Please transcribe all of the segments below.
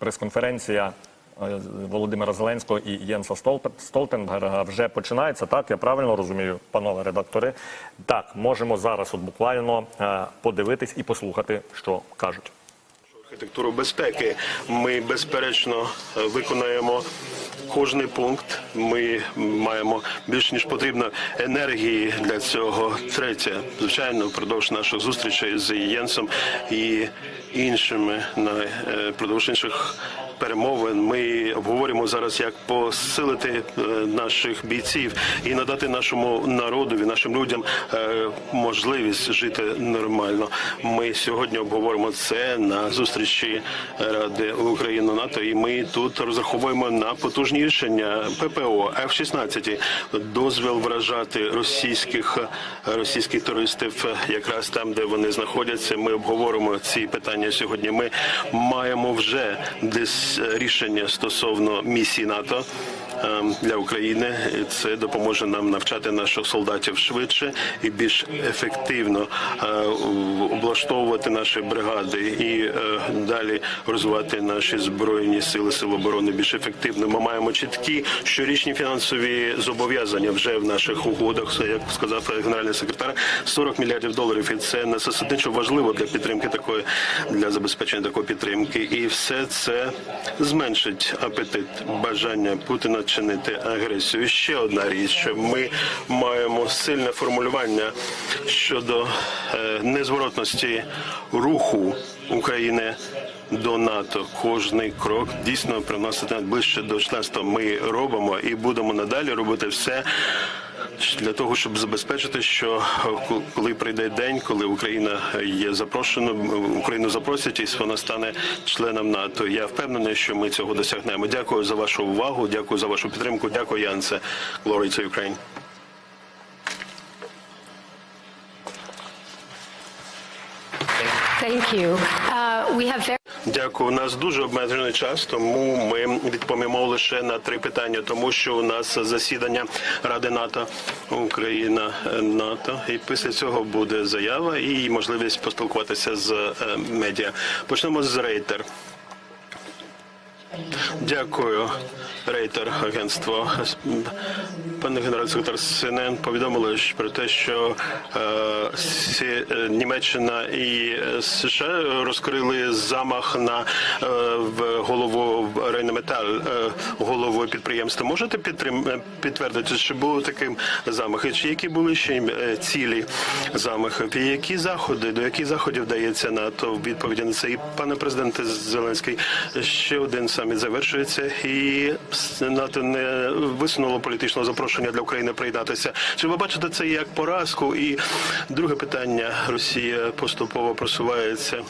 прес-конференція е, Володимира Зеленського і Єнса Столтенберга вже починається. Так, я правильно розумію, панове редактори. Так, можемо зараз, от буквально е, подивитись і послухати, що кажуть. архітектуру безпеки. Ми безперечно е, виконаємо кожний пункт. Ми маємо більш ніж потрібно енергії для цього. Третє, звичайно, впродовж наших зустрічей з Єнсом і іншими на е, інших. Перемовин ми обговорюємо зараз, як посилити е, наших бійців і надати нашому народові, нашим людям е, можливість жити нормально. Ми сьогодні обговоримо це на зустрічі Ради Україна НАТО, і ми тут розраховуємо на потужні рішення ППО F-16, дозвіл вражати російських російських туристів якраз там, де вони знаходяться. Ми обговоримо ці питання сьогодні. Ми маємо вже десь рішення стосовно місії НАТО. Ем, Для України це допоможе нам навчати наших солдатів швидше і більш ефективно е, облаштовувати наші бригади і е, далі розвивати наші збройні сили сил оборони більш ефективно. Ми маємо чіткі щорічні фінансові зобов'язання вже в наших угодах. Як сказав генеральний секретар, 40 мільярдів доларів, і це насамперед важливо для підтримки такої для забезпечення такої підтримки. І все це зменшить апетит бажання Путіна чинити агресію. Ще одна річ, що ми маємо сильне формулювання щодо е, незворотності руху України. До НАТО кожний крок дійсно приносить нас ближче до членства. Ми робимо і будемо надалі робити все для того, щоб забезпечити, що е, коли прийде день, коли Україна є запрошена, Україну запросять, і вона стане членом НАТО. Я впевнений, що ми цього досягнемо. Дякую за вашу увагу. Дякую за вашу підтримку. Дякую, Янце. Glory to Ukraine. Thank you. Uh, we have very Дякую. У нас дуже обмежений час, тому ми відповімо лише на три питання, тому що у нас засідання Ради НАТО Україна е, НАТО, і після цього буде заява і можливість поспілкуватися з е, медіа. Почнемо з рейтер. Дякую, рейтер агентство. Пане генеральний секретар СНН повідомили про те, що е, е, Німеччина і е, США розкрили замах на е, голову Рейнметаль, е, голову підприємства. Можете підтрим, е, підтвердити, чи був таким замах? Чи які були ще цілі замахів? І які заходи, до яких заходів дається НАТО в відповіді на це? І пане президенте Зеленський, ще один саміт завершується, і НАТО не висунуло політичного запрошення для України приєднатися. Чи ви бачите це як поразку? І друге питання: Росія поступово просувається.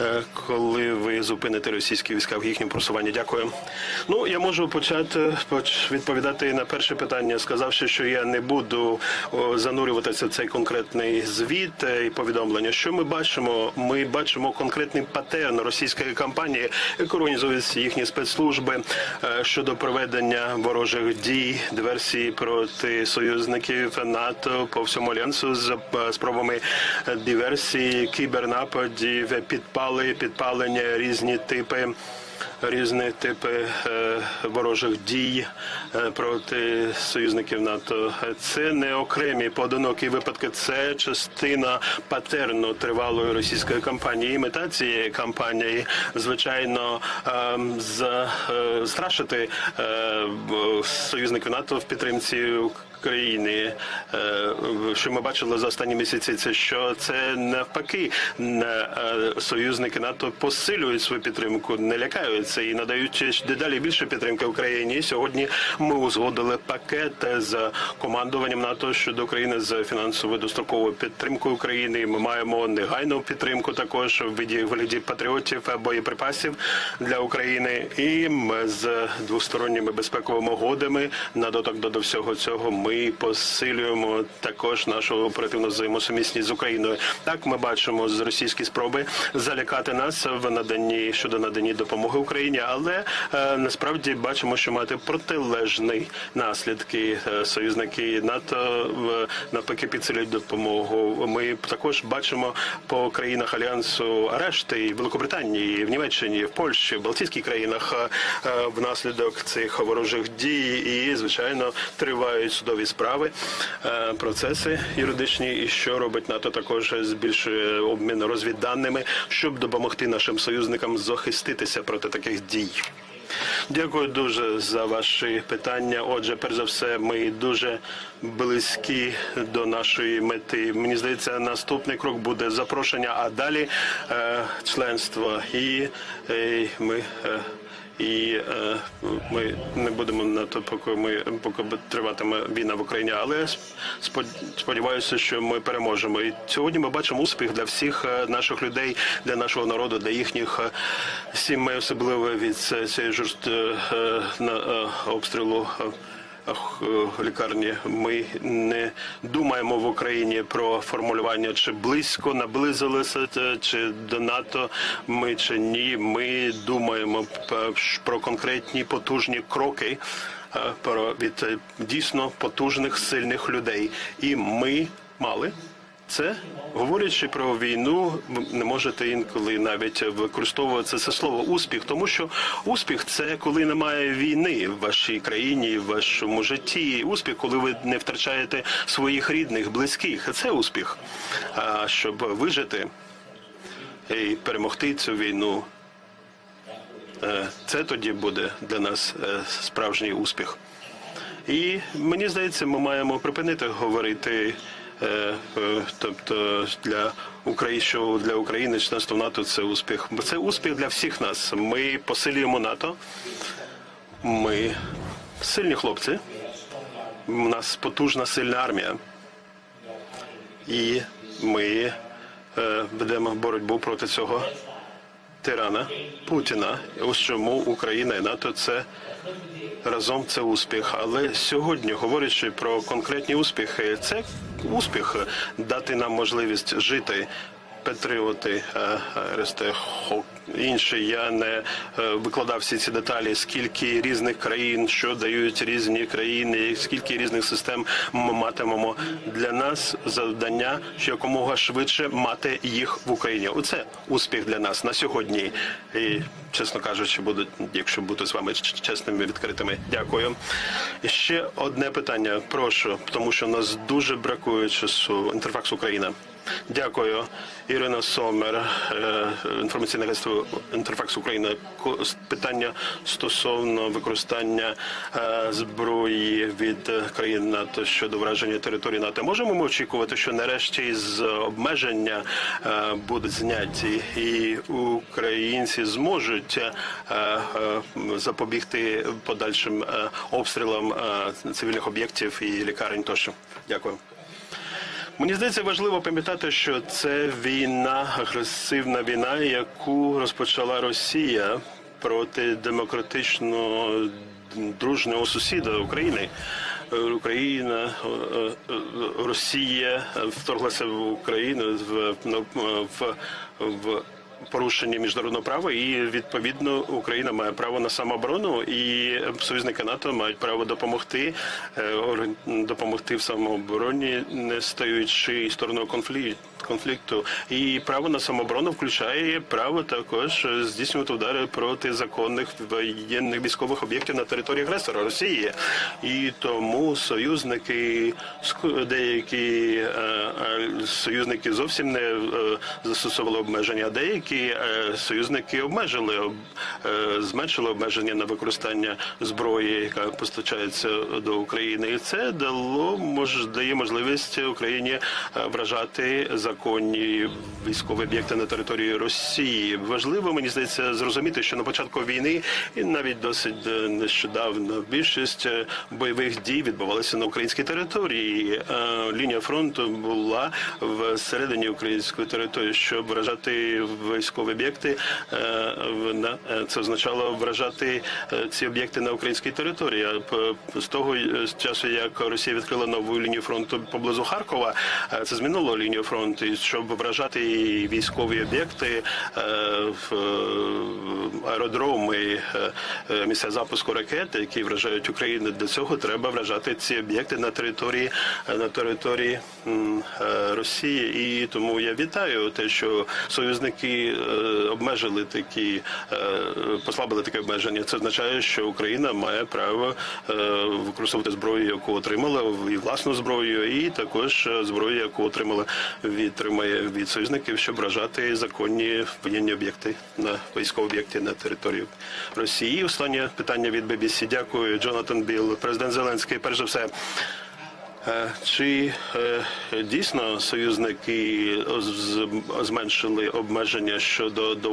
Е, Коли ви зупините російські війська в їхньому просуванні? Дякую. Ну я можу почати поч- відповідати на перше питання, сказавши, що я не буду занурюватися в цей конкретний звіт е, і повідомлення. Що ми бачимо? Ми бачимо конкретний патерн російської кампанії, яку організують їхні спецслужби е, щодо проведення ворожих дій, диверсії проти союзників НАТО по всьому альянсу з спробами диверсії, кібернападів, підпали, підпалення, різні типи. Різні типи е, ворожих дій е, проти союзників НАТО. Це не окремі поодинокі випадки, це частина патерну тривалої російської кампанії. І мета цієї кампанії, звичайно, е, за- е, страшити е, союзників НАТО в підтримці країни, е, що ми бачили за останні місяці, це що це навпаки е, союзники НАТО посилюють свою підтримку, не лякаються і надають дедалі більше підтримки Україні. Сьогодні ми узгодили пакет з командуванням НАТО щодо України з фінансовою достроковою підтримкою України. Ми маємо негайну підтримку також в виді вигляді патріотів боєприпасів для України. І ми з двосторонніми безпековими угодами на доток до, до всього цього ми посилюємо також нашу оперативну взаємосумісність з Україною. Так ми бачимо з російські спроби залякати нас в наданні щодо наданні допомоги Україні. Але е, насправді бачимо, що мати протилежні наслідки. Е, Союзники НАТО в навпаки підсилюють допомогу. Ми також бачимо по країнах альянсу арешти в Великобританії, в Німеччині, в Польщі, в Балтійських країнах е, е, внаслідок цих ворожих дій. І звичайно тривають судові справи, е, процеси юридичні. І що робить НАТО також збільшує обмін розвідданими, щоб допомогти нашим союзникам захиститися проти таких дій. Дякую дуже за ваші питання. Отже, перш за все, ми дуже близькі до нашої мети. Мені здається, наступний крок буде запрошення, а далі е, членство. І е, ми. Е, і е, ми не будемо на то, поки ми поки триватиме війна в Україні. Але сподіваюся, що ми переможемо. І сьогодні ми бачимо успіх для всіх е, наших людей, для нашого народу, для їхніх е, сімей, особливо від цієї жорст е, на обстрілу. Е, лікарні. Ми не думаємо в Україні про формулювання, чи близько наблизилися е, чи до НАТО ми чи ні. Ми думаємо про конкретні потужні кроки. е, Про від дійсно потужних сильних людей, і ми мали це говорячи про війну, не можете інколи навіть використовувати це слово успіх, тому що успіх це коли немає війни в вашій країні, в вашому житті. Успіх, коли ви не втрачаєте своїх рідних, близьких. Це успіх. А щоб вижити і перемогти цю війну, е, це тоді буде для нас е, справжній успіх. І мені здається, ми маємо припинити говорити. Е, е, Тобто для України, що для України членство в НАТО це успіх. Це успіх для всіх нас. Ми посилюємо НАТО. Ми сильні хлопці. У нас потужна сильна армія. І ми е, ведемо боротьбу проти цього тирана Путіна. Ось чому Україна і НАТО це разом це успіх. Але сьогодні, говорячи про конкретні успіхи, це успіх дати нам можливість жити. Патріоти, Ресте інші. Я не е, викладав всі ці деталі, скільки різних країн, що дають різні країни, скільки різних систем ми матимемо для нас завдання, що якомога швидше мати їх в Україні. Оце успіх для нас на сьогодні. І чесно кажучи, буду, якщо бути з вами чесними, відкритими. Дякую. Ще одне питання. Прошу, тому що нас дуже бракує часу. Інтерфакс Україна. Дякую, Ірина Сомер, е, інформаційне агентство Інтерфакс Україна. Питання стосовно використання е, зброї від країн НАТО щодо враження території НАТО. Можемо ми очікувати, що нарешті з обмеження е, будуть зняті, і українці зможуть запобігти подальшим обстрілам цивільних об'єктів і лікарень тощо. Дякую. Мені здається, важливо пам'ятати, що це війна, агресивна війна, яку розпочала Росія проти демократичного дружнього сусіда України. Україна, е, е, Росія вторглася в Україну в, в, в порушення міжнародного права, і відповідно Україна має право на самооборону, і союзники НАТО мають право допомогти е, допомогти в самообороні, не стаючи стороною конфлікту. Конфлікту. І право на самооборону включає право також здійснювати удари проти законних воєнних військових об'єктів на території агресора Росії, і тому союзники деякі е, е, союзники зовсім не е, застосовували обмеження, а деякі союзники обмежили зменшили обмеження на використання зброї, яка постачається до України, і це дало мож дає можливість Україні вражати законні військові об'єкти на території Росії. Важливо мені здається зрозуміти, що на початку війни і навіть досить е, нещодавно більшість е, бойових дій відбувалися на українській території. Е, Лінія фронту була всередині української території, щоб вражати військові об'єкти. в- Це означало вражати ці об'єкти на українській території. З того часу, як Росія відкрила нову лінію фронту поблизу Харкова, це змінило лінію фронту. Щоб вражати військові об'єкти, е, в, е, аеродроми, е, місця запуску ракет, які вражають Україну. Для цього треба вражати ці об'єкти на території на території Росії. І тому я вітаю те, що союзники обмежили такі, послабили таке обмеження. Це означає, що Україна має право використовувати зброю, яку отримала, і власну зброю, і також зброю, яку отримала від тримає від союзників, щоб вражати законні воєнні об'єкти на військові об'єкти на території Росії. Останнє питання від BBC. Дякую, Джонатан Білл, президент Зеленський. Перш за все. Е, Чи е, дійсно союзники зменшили обмеження щодо до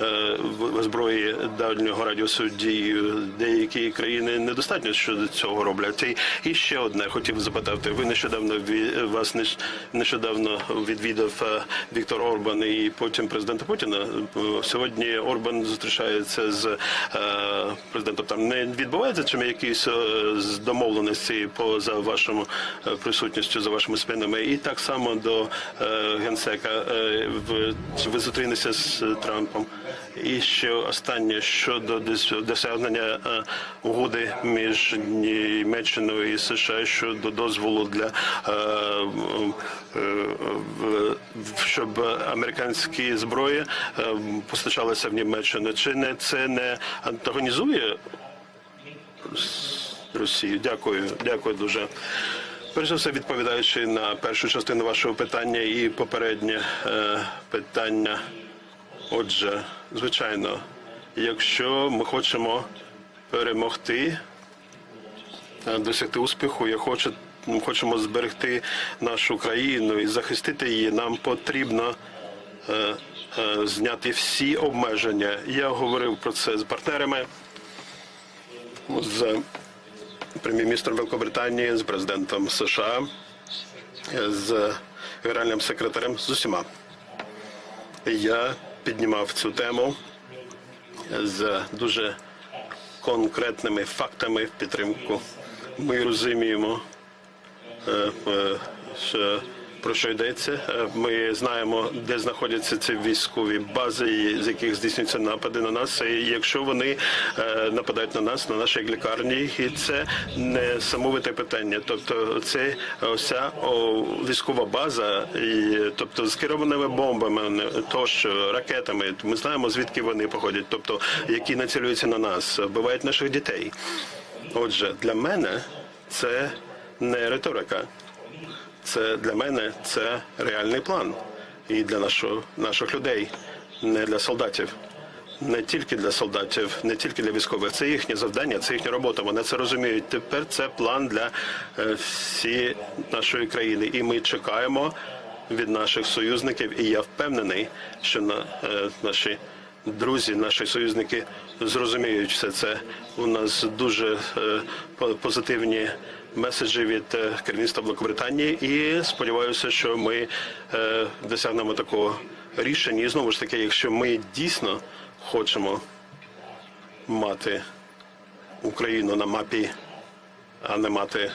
е, зброї дальнього радіусу дії? Деякі країни недостатньо щодо цього роблять. І, ще одне хотів запитати. Ви нещодавно вас нещ- нещодавно відвідав е, Віктор Орбан і потім президента Путіна. Е, Сьогодні Орбан зустрічається з е, президентом. Там не відбувається чим якісь е, домовленості поза вашому е, присутністю за вашими спинами, і так само до е, генсека. Е, ви зустрінеся з Трампом? І ще останнє щодо досягнення е, угоди між Німеччиною і США щодо дозволу для щоб американські зброї постачалися в Німеччину. Чи не це не антагонізує Росію? Дякую, дякую дуже. Перш за все, відповідаючи на першу частину вашого питання і попереднє е, питання. Отже, звичайно, якщо ми хочемо перемогти, е, досягти успіху, я хочу, ми хочемо зберегти нашу країну і захистити її, нам потрібно е, е, зняти всі обмеження. Я говорив про це з партнерами, з прем'єр-міністром Великобританії, з президентом США, з генеральним секретарем, з усіма. Я піднімав цю тему з дуже конкретними фактами в підтримку. Ми розуміємо, е, е, що- про що йдеться. Е, Ми знаємо, де знаходяться ці військові бази, з яких здійснюються напади на нас. І якщо вони е, нападають на нас, на наші лікарні, і це не самовите питання. Тобто, це ося о, військова база, і тобто з керованими бомбами, тощо ракетами. Ми знаємо звідки вони походять, тобто які націлюються на нас, вбивають наших дітей. Отже, для мене це не риторика. Це для мене це реальний план. І для нашого, наших людей, не для солдатів. Не тільки для солдатів, не тільки для військових. Це їхнє завдання, це їхня робота. Вони це розуміють. Тепер це план для е, всієї нашої країни. І ми чекаємо від наших союзників. І я впевнений, що на, е, наші друзі, наші союзники зрозуміють все це. У нас дуже е, по- позитивні меседжі від е, керівництва Великобританії, і сподіваюся, що ми е, досягнемо такого рішення. І знову ж таки, якщо ми дійсно хочемо мати Україну на мапі, а не мати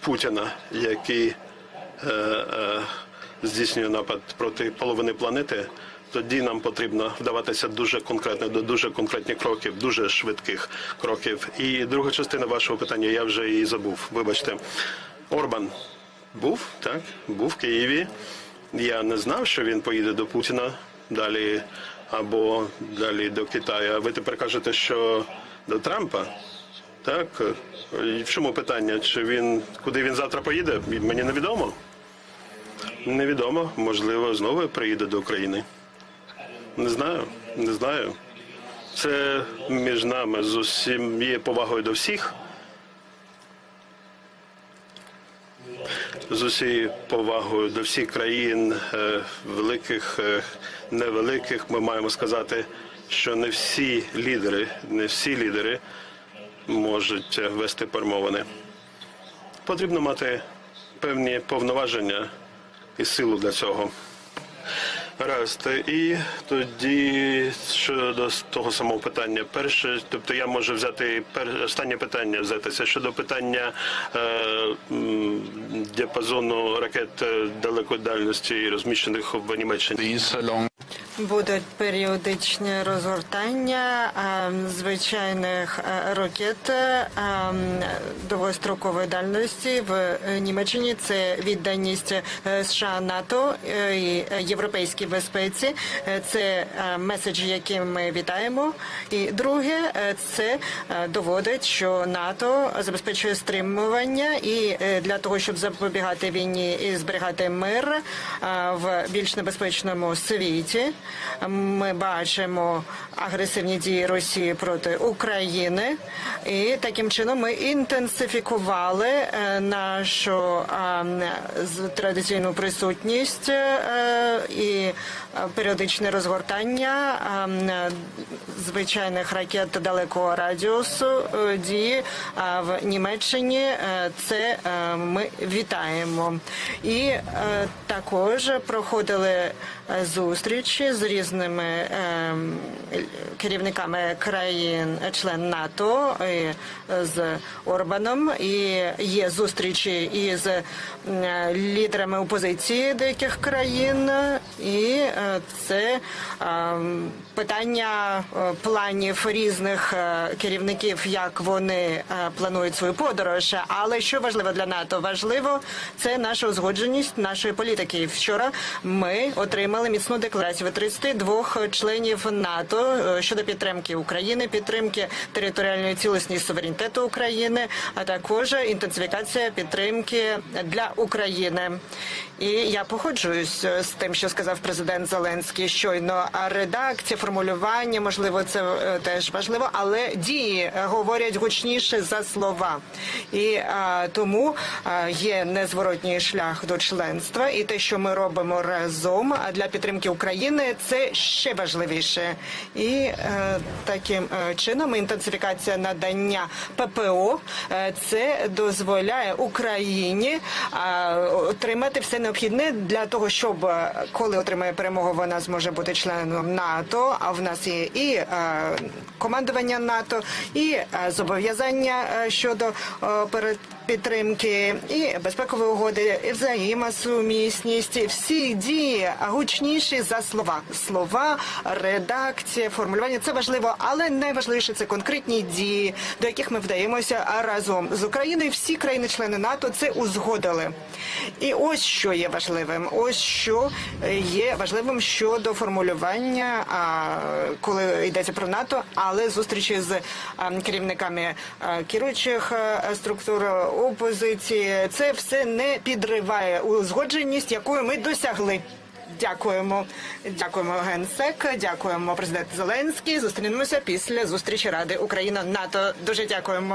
Путіна, який е, здійснює напад проти половини планети, тоді нам потрібно вдаватися дуже конкретно до дуже конкретних кроків, дуже швидких кроків. І друга частина вашого питання я вже і забув. Вибачте, Орбан був так, був в Києві. Я не знав, що він поїде до Путіна далі або далі до Китаю. А ви тепер кажете, що до Трампа? Так, і в чому питання? Чи він куди він завтра поїде? Мені невідомо. Невідомо. Можливо, знову приїде до України. Не знаю, не знаю. Це між нами з усім є повагою до всіх. З усією повагою до всіх країн, е, великих, е, невеликих, ми маємо сказати, що не всі лідери, не всі лідери можуть е, вести перемовини. Потрібно мати певні повноваження і силу для цього. Раз, і тоді щодо того самого питання. Перше, тобто я можу взяти пер, останнє питання взятися щодо питання е, діапазону ракет далекої дальності розміщених в Німеччині. Будуть періодичні розгортання ем, звичайних е, ракет ем, довгострокової дальності в е, Німеччині. Це відданість е, США, НАТО е, і е, європейській безпеці. Е, Це е, меседж, який ми вітаємо. І друге, е, це е, доводить, що НАТО забезпечує стримування і е, для того, щоб запобігати війні і зберігати мир е, в більш небезпечному світі. Ми бачимо агресивні дії Росії проти України, і таким чином ми інтенсифікували е, нашу традиційну присутність е, і періодичне розгортання е, звичайних ракет далекого радіусу е, дії е, в Німеччині. Е, Це е, ми вітаємо. І е, також проходили е, зустрічі з різними е, керівниками країн член НАТО е, з Орбаном. І є зустрічі із е, лідерами опозиції деяких країн, і е, це е, питання е, планів різних керівників, як вони планують свою подорож. Але що важливо для НАТО? Важливо це наша узгодженість нашої політики. Вчора ми отримали міцну декларацію від 32 членів НАТО щодо підтримки України, підтримки територіальної цілісності суверенітету України, а також інтенсифікація підтримки для України. І я погоджуюсь з тим, що сказав президент Зеленський щойно. А редакція, формулювання, можливо, це е, теж важливо, але дії е, говорять гучніше за слова. І а, тому а, є незворотній шлях до членства, і те, що ми робимо разом для підтримки України, це ще важливіше. І е, таким е, чином інтенсифікація надання ППО е, це дозволяє Україні а, отримати все необхідне для того, щоб е, коли отримає перемогу, вона зможе бути членом НАТО. А в нас є і е, командування НАТО, і е, зобов'язання е, щодо перед підтримки, і безпекові угоди, і взаємосумісність. Всі дії гучніші за слова. Слова, редакція, формулювання це важливо, але найважливіше це конкретні дії, до яких ми вдаємося разом з Україною. Всі країни-члени НАТО це узгодили. І ось що є важливим. Ось що є важливим щодо формулювання, коли йдеться про НАТО, але зустрічі з керівниками керуючих структур опозиції. Це все не підриває узгодженість, якою ми досягли. Дякуємо, дякуємо генсек, дякуємо президент Зеленський. Зустрінемося після зустрічі Ради Україна НАТО. Дуже дякуємо.